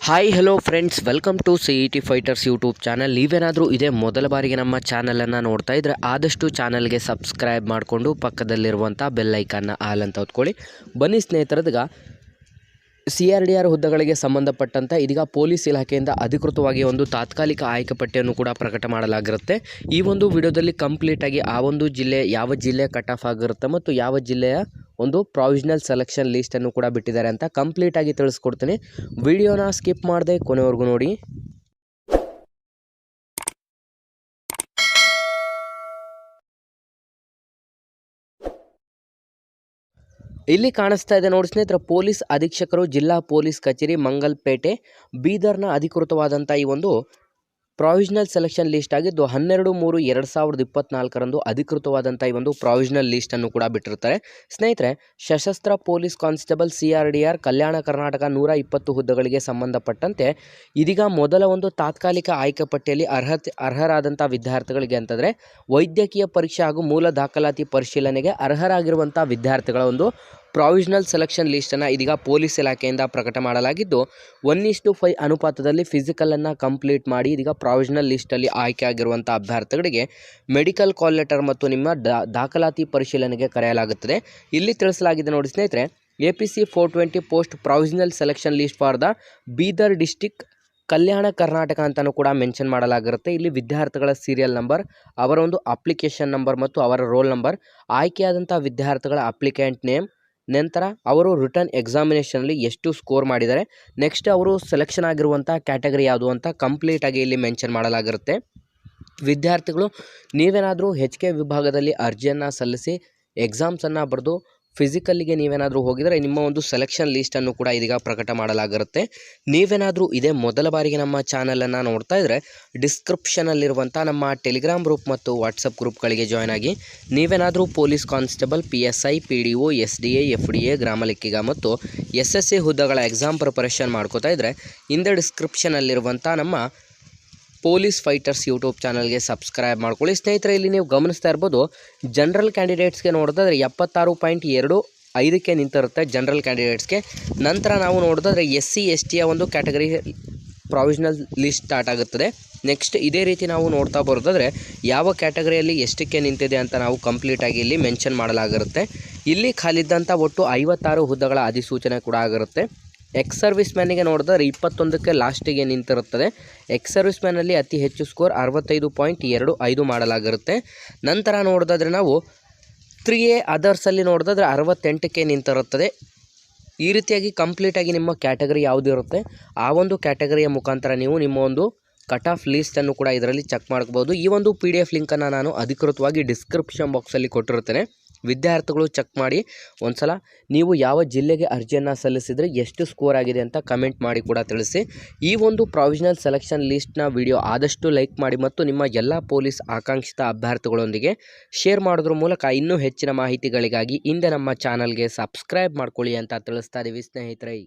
Hi hello friends welcome to C E T fighters YouTube channel ನೀವೇನಾದರೂ ಇದೇ ಮೊದಲ ಬಾರಿಗೆ ನಮ್ಮ ಚಾನಲನ್ನು ನೋಡ್ತಾ ಇದ್ದರೆ ಆದಷ್ಟು ಚಾನಲ್ಗೆ ಸಬ್ಸ್ಕ್ರೈಬ್ ಮಾಡಿಕೊಂಡು ಪಕ್ಕದಲ್ಲಿರುವಂಥ ಬೆಲ್ಲೈಕನ್ನ ಆಲ್ ಅಂತ ಹೊತ್ಕೊಳ್ಳಿ ಬನ್ನಿ ಸ್ನೇಹಿತರದ್ಗ ಸಿ ಆರ್ ಡಿ ಆರ್ ಹುದ್ದೆಗಳಿಗೆ ಸಂಬಂಧಪಟ್ಟಂಥ ಇದೀಗ ಪೊಲೀಸ್ ಇಲಾಖೆಯಿಂದ ಅಧಿಕೃತವಾಗಿ ಒಂದು ತಾತ್ಕಾಲಿಕ ಆಯ್ಕೆ ಪಟ್ಟಿಯನ್ನು ಕೂಡ ಪ್ರಕಟ ಮಾಡಲಾಗಿರುತ್ತೆ. ಈ ಒಂದು ವಿಡಿಯೋದಲ್ಲಿ ಕಂಪ್ಲೀಟಾಗಿ ಆ ಒಂದು ಜಿಲ್ಲೆ, ಯಾವ ಜಿಲ್ಲೆ ಕಟ್ ಆಫ್ ಆಗಿರುತ್ತೆ ಮತ್ತು ಯಾವ ಜಿಲ್ಲೆಯ ಒಂದು ಪ್ರಾವಿಷನಲ್ ಸೆಲೆಕ್ಷನ್ ಲೀಸ್ಟನ್ನು ಕೂಡ ಬಿಟ್ಟಿದ್ದಾರೆ ಅಂತ ಕಂಪ್ಲೀಟಾಗಿ ತಿಳಿಸ್ಕೊಡ್ತೀನಿ. ವಿಡಿಯೋನ ಸ್ಕಿಪ್ ಮಾಡದೆ ಕೊನೆವರೆಗೂ ನೋಡಿ. ಇಲ್ಲಿ ಕಾಣಿಸ್ತಾ ಇದೆ ನೋಡಿ ಸ್ನೇಹಿತರ, ಪೊಲೀಸ್ ಅಧೀಕ್ಷಕರು ಜಿಲ್ಲಾ ಪೊಲೀಸ್ ಕಚೇರಿ ಮಂಗಲ್ಪೇಟೆ ಬೀದರ್ನ ಅಧಿಕೃತವಾದಂಥ ಈ ಒಂದು ಪ್ರಾವಿಷನಲ್ ಸೆಲೆಕ್ಷನ್ ಲಿಸ್ಟ್ ಆಗಿದ್ದು ಹನ್ನೆರಡು ಮೂರು ಎರಡು ಸಾವಿರದ ಇಪ್ಪತ್ನಾಲ್ಕರಂದು ಅಧಿಕೃತವಾದಂಥ ಈ ಒಂದು ಪ್ರಾವಿಷನಲ್ ಲೀಸ್ಟನ್ನು ಕೂಡ ಬಿಟ್ಟಿರ್ತಾರೆ. ಸ್ನೇಹಿತರೆ, ಸಶಸ್ತ್ರ police constable C R D R Kalyana Karnataka ನೂರ ಇಪ್ಪತ್ತು ಹುದ್ದೆಗಳಿಗೆ ಸಂಬಂಧಪಟ್ಟಂತೆ ಇದೀಗ ಮೊದಲ ಒಂದು ತಾತ್ಕಾಲಿಕ ಆಯ್ಕೆ ಪಟ್ಟಿಯಲ್ಲಿ ಅರ್ಹತೆ ಅರ್ಹರಾದಂಥ ವಿದ್ಯಾರ್ಥಿಗಳಿಗೆ ಅಂತಂದರೆ ವೈದ್ಯಕೀಯ ಪರೀಕ್ಷೆ ಹಾಗೂ ಮೂಲ ದಾಖಲಾತಿ ಪರಿಶೀಲನೆಗೆ ಅರ್ಹರಾಗಿರುವಂಥ ವಿದ್ಯಾರ್ಥಿಗಳ ಒಂದು ಪ್ರಾವಿಷನಲ್ ಸೆಲೆಕ್ಷನ್ ಲೀಸ್ಟನ್ನು ಇದೀಗ ಪೊಲೀಸ್ ಇಲಾಖೆಯಿಂದ ಪ್ರಕಟ ಮಾಡಲಾಗಿದ್ದು, ಒನ್ ಇಸ್ಟು ಫೈ ಅನುಪಾತದಲ್ಲಿ ಫಿಸಿಕಲನ್ನು ಕಂಪ್ಲೀಟ್ ಮಾಡಿ ಇದೀಗ ಪ್ರಾವಿಷನಲ್ ಲಿಸ್ಟಲ್ಲಿ ಆಯ್ಕೆ ಆಗಿರುವಂಥ ಅಭ್ಯರ್ಥಿಗಳಿಗೆ ಮೆಡಿಕಲ್ ಕಾಲ್ ಲೆಟರ್ ಮತ್ತು ನಿಮ್ಮ ದಾಖಲಾತಿ ಪರಿಶೀಲನೆಗೆ ಕರೆಯಲಾಗುತ್ತದೆ. ಇಲ್ಲಿ ತಿಳಿಸಲಾಗಿದೆ ನೋಡಿ ಸ್ನೇಹಿತರೆ, A P C four twenty post provisional selection list for the Bidar district Kalyana Karnataka ಅಂತಲೂ ಕೂಡ ಮೆನ್ಷನ್ ಮಾಡಲಾಗಿರುತ್ತೆ. ಇಲ್ಲಿ ವಿದ್ಯಾರ್ಥಿಗಳ ಸೀರಿಯಲ್ ನಂಬರ್ ಅವರ ಒಂದು ಅಪ್ಲಿಕೇಶನ್ ನಂಬರ್ ಮತ್ತು ಅವರ ರೋಲ್ ನಂಬರ್ ಆಯ್ಕೆಯಾದಂಥ ವಿದ್ಯಾರ್ಥಿಗಳ ಅಪ್ಲಿಕೆಂಟ್ ನೇಮ್ ನಂತರ ಅವರು ರಿಟರ್ನ್ ಎಕ್ಸಾಮಿನೇಷನಲ್ಲಿ ಎಷ್ಟು ಸ್ಕೋರ್ ಮಾಡಿದ್ದಾರೆ. ನೆಕ್ಸ್ಟ್ ಅವರು ಸೆಲೆಕ್ಷನ್ ಆಗಿರುವಂಥ ಕ್ಯಾಟಗರಿ ಯಾವುದು ಅಂತ ಕಂಪ್ಲೀಟಾಗಿ ಇಲ್ಲಿ ಮೆನ್ಷನ್ ಮಾಡಲಾಗಿರುತ್ತೆ. ವಿದ್ಯಾರ್ಥಿಗಳು ನೀವೇನಾದರೂ ಹೆಚ್ ಕೆ ವಿಭಾಗದಲ್ಲಿ ಅರ್ಜಿಯನ್ನು ಸಲ್ಲಿಸಿ ಎಕ್ಸಾಮ್ಸನ್ನು ಬರೆದು ಫಿಸಿಕಲ್ಲಿಗೆ ನೀವೇನಾದರೂ ಹೋಗಿದರೆ ನಿಮ್ಮ ಒಂದು ಸೆಲೆಕ್ಷನ್ ಲೀಸ್ಟನ್ನು ಕೂಡ ಇದೀಗ ಪ್ರಕಟ ಮಾಡಲಾಗಿರುತ್ತೆ. ನೀವೇನಾದರೂ ಇದೇ ಮೊದಲ ಬಾರಿಗೆ ನಮ್ಮ ಚಾನಲನ್ನು ನೋಡ್ತಾ ಇದ್ದರೆ ಡಿಸ್ಕ್ರಿಪ್ಷನಲ್ಲಿರುವಂಥ ನಮ್ಮ ಟೆಲಿಗ್ರಾಮ್ ಗ್ರೂಪ್ ಮತ್ತು ವಾಟ್ಸಪ್ ಗ್ರೂಪ್ಗಳಿಗೆ ಜಾಯ್ನ್ ಆಗಿ, ನೀವೇನಾದರೂ police constable P S I P D O S D A F D A ಗ್ರಾಮ ಲೆಕ್ಕಿಗ ಮತ್ತು ಎಸ್ ಎಸ್ ಸಿ ಹುದ್ದೆಗಳ ಎಕ್ಸಾಮ್ ಪ್ರಿಪರೇಷನ್ ಮಾಡ್ಕೋತಾ ಇದ್ದರೆ ಹಿಂದೆ ಡಿಸ್ಕ್ರಿಪ್ಷನಲ್ಲಿರುವಂಥ ನಮ್ಮ ಪೊಲೀಸ್ ಫೈಟರ್ಸ್ ಯೂಟ್ಯೂಬ್ ಚಾನಲ್ಗೆ ಸಬ್ಸ್ಕ್ರೈಬ್ ಮಾಡ್ಕೊಳ್ಳಿ. ಸ್ನೇಹಿತರೆ, ಇಲ್ಲಿ ನೀವು ಗಮನಿಸ್ತಾ ಇರ್ಬೋದು, ಜನರಲ್ ಕ್ಯಾಂಡಿಡೇಟ್ಸ್ಗೆ ನೋಡಿದ್ರೆ ಎಪ್ಪತ್ತಾರು ಪಾಯಿಂಟ್ ಎರಡು ಐದಕ್ಕೆ ನಿಂತಿರುತ್ತೆ ಜನರಲ್ ಕ್ಯಾಂಡಿಡೇಟ್ಸ್ಗೆ. ನಂತರ ನಾವು ನೋಡಿದ್ರೆ ಎಸ್ ಸಿ, ಎಸ್ ಟಿಯ ಒಂದು ಕ್ಯಾಟಗರಿ ಪ್ರಾವಿಷನಲ್ ಲಿಸ್ಟ್ ಸ್ಟಾರ್ಟ್ ಆಗುತ್ತದೆ. ನೆಕ್ಸ್ಟ್ ಇದೇ ರೀತಿ ನಾವು ನೋಡ್ತಾ ಬರೋದಾದರೆ ಯಾವ ಕ್ಯಾಟಗರಿಯಲ್ಲಿ ಎಷ್ಟಕ್ಕೆ ನಿಂತಿದೆ ಅಂತ ನಾವು ಕಂಪ್ಲೀಟಾಗಿ ಇಲ್ಲಿ ಮೆನ್ಷನ್ ಮಾಡಲಾಗಿರುತ್ತೆ. ಇಲ್ಲಿ ಖಾಲಿದ್ದಂಥ ಒಟ್ಟು ಐವತ್ತಾರು ಹುದ್ದೆಗಳ ಅಧಿಸೂಚನೆ ಕೂಡ ಆಗಿರುತ್ತೆ. ಎಕ್ಸ್ ಸರ್ವಿಸ್ ಮ್ಯಾನಿಗೆ ನೋಡಿದ್ರೆ ಇಪ್ಪತ್ತೊಂದಕ್ಕೆ ಲಾಸ್ಟಿಗೆ ನಿಂತಿರುತ್ತದೆ. ಎಕ್ಸ್ ಸರ್ವಿಸ್ ಮ್ಯಾನಲ್ಲಿ ಅತಿ ಹೆಚ್ಚು ಸ್ಕೋರ್ ಅರವತ್ತೈದು ಪಾಯಿಂಟ್ ಎರಡು ಐದು ಮಾಡಲಾಗಿರುತ್ತೆ. ನಂತರ ನೋಡಿದ್ರೆ ನಾವು ತ್ರೀ ಎ ಅದರ್ಸಲ್ಲಿ ನೋಡಿದ್ರೆ ಅರವತ್ತೆಂಟಕ್ಕೆ ನಿಂತಿರುತ್ತದೆ. ಈ ರೀತಿಯಾಗಿ ಕಂಪ್ಲೀಟಾಗಿ ನಿಮ್ಮ ಕ್ಯಾಟಗರಿ ಯಾವುದಿರುತ್ತೆ ಆ ಒಂದು ಕ್ಯಾಟಗರಿಯ ಮುಖಾಂತರ ನೀವು ನಿಮ್ಮ ಒಂದು ಕಟ್ ಆಫ್ ಲೀಸ್ಟನ್ನು ಕೂಡ ಇದರಲ್ಲಿ ಚೆಕ್ ಮಾಡ್ಕೋಬೋದು ಈ ಒಂದು ಪಿ ಡಿ ಎಫ್ ಲಿಂಕನ್ನು ನಾನು ಅಧಿಕೃತವಾಗಿ ಡಿಸ್ಕ್ರಿಪ್ಷನ್ ಬಾಕ್ಸಲ್ಲಿ ಕೊಟ್ಟಿರ್ತೇನೆ ವಿದ್ಯಾರ್ಥಿಗಳು ಚೆಕ್ ಮಾಡಿ, ಒಂದ್ಸಲ ನೀವು ಯಾವ ಜಿಲ್ಲೆಗೆ ಅರ್ಜಿಯನ್ನು ಸಲ್ಲಿಸಿದರೆ ಎಷ್ಟು ಸ್ಕೋರ್ ಆಗಿದೆ ಅಂತ ಕಮೆಂಟ್ ಮಾಡಿ ಕೂಡ ತಿಳಿಸಿ. ಈ ಒಂದು ಪ್ರಾವಿಷನಲ್ ಸೆಲೆಕ್ಷನ್ ಲೀಸ್ಟ್ನ ವಿಡಿಯೋ ಆದಷ್ಟು ಲೈಕ್ ಮಾಡಿ ಮತ್ತು ನಿಮ್ಮ ಎಲ್ಲ ಪೊಲೀಸ್ ಆಕಾಂಕ್ಷಿತ ಅಭ್ಯರ್ಥಿಗಳೊಂದಿಗೆ ಶೇರ್ ಮಾಡೋದ್ರ ಮೂಲಕ ಇನ್ನೂ ಹೆಚ್ಚಿನ ಮಾಹಿತಿಗಳಿಗಾಗಿ ಹಿಂದೆ ನಮ್ಮ ಚಾನಲ್ಗೆ ಸಬ್ಸ್ಕ್ರೈಬ್ ಮಾಡ್ಕೊಳ್ಳಿ ಅಂತ ತಿಳಿಸ್ತಾ ಇದ್ದೀವಿ ಸ್ನೇಹಿತರೆ.